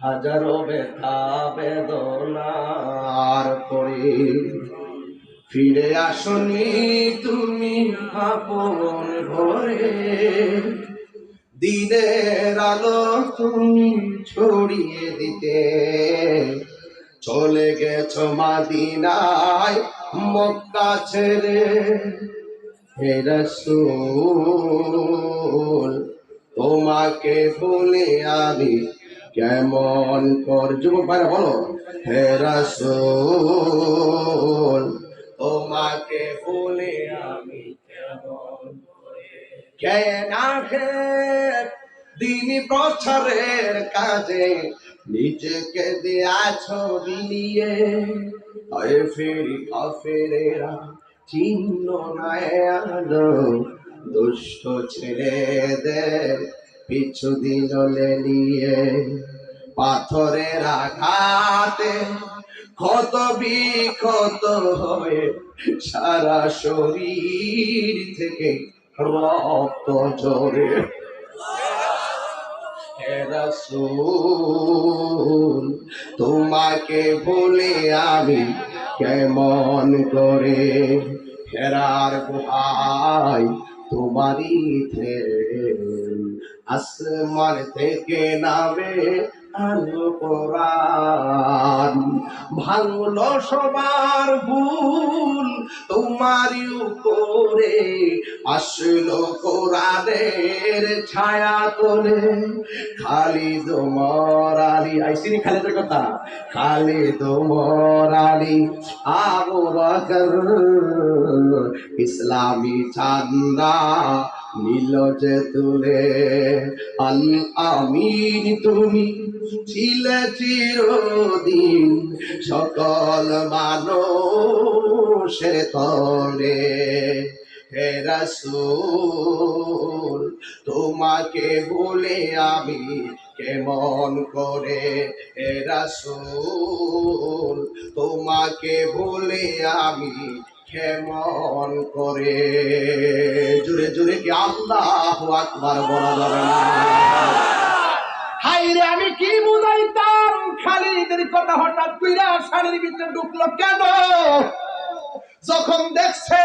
হাজারো ব্যথা বেদনার পরে। ফিরে আসনি তুমি আপন ঘরে। দিনের আলো তুমি ছড়িয়ে দিতে। চলে গেছো মাদিনায় মক্কা ছেড়ে। হে রসুল, তোমাকে বলে আমি কেমন কর? যুবক ভাইরা, বলো। হে রসুল, তোমাকে বলে আমি কেমন কে না দিন প্রচারের কাজে নিজেকে দেয়াছ বিলিয়ে হয় ফেরি কাফেরেরা, চিহ্ন নাই আলো। দুষ্ট ছেলেদের পিছু দিলে নিয়ে পাথরের আঘাতে ক্ষত বিক্ষত হয়ে সারা শরীর থেকে রক্ত ঝরে। তোমাকে বলে আমি কেমন করে ফেরার গুহায় তোমারই আসমান থেকে নামে আলো কোরআন ভাঙলো সবার ভুল, তোমারই উপরে আসলো কোরআনের ছায়া তোলে। খালিদ মরালি আইসিনি খালিদের কথা? খালিদ মরালি আবু বকর ইসলামী চান্দা নীল যে তুলে। আল আমিন তুমি ছিলে চিরদিন সকল মানুষের তরে রাসূল, তোমাকে বলে আমি কেমন করে? হে রাসূল, তোমাকে বলে আমি কেমন করে? জুড়ে জুড়ে কি আল্লাহ আকবার বলা যাবে না? হাই রে, আমি কি খালিদের কথা হঠাৎ কইরা শাড়ির ভিতরে ঢুকলো কেন? যখন দেখছে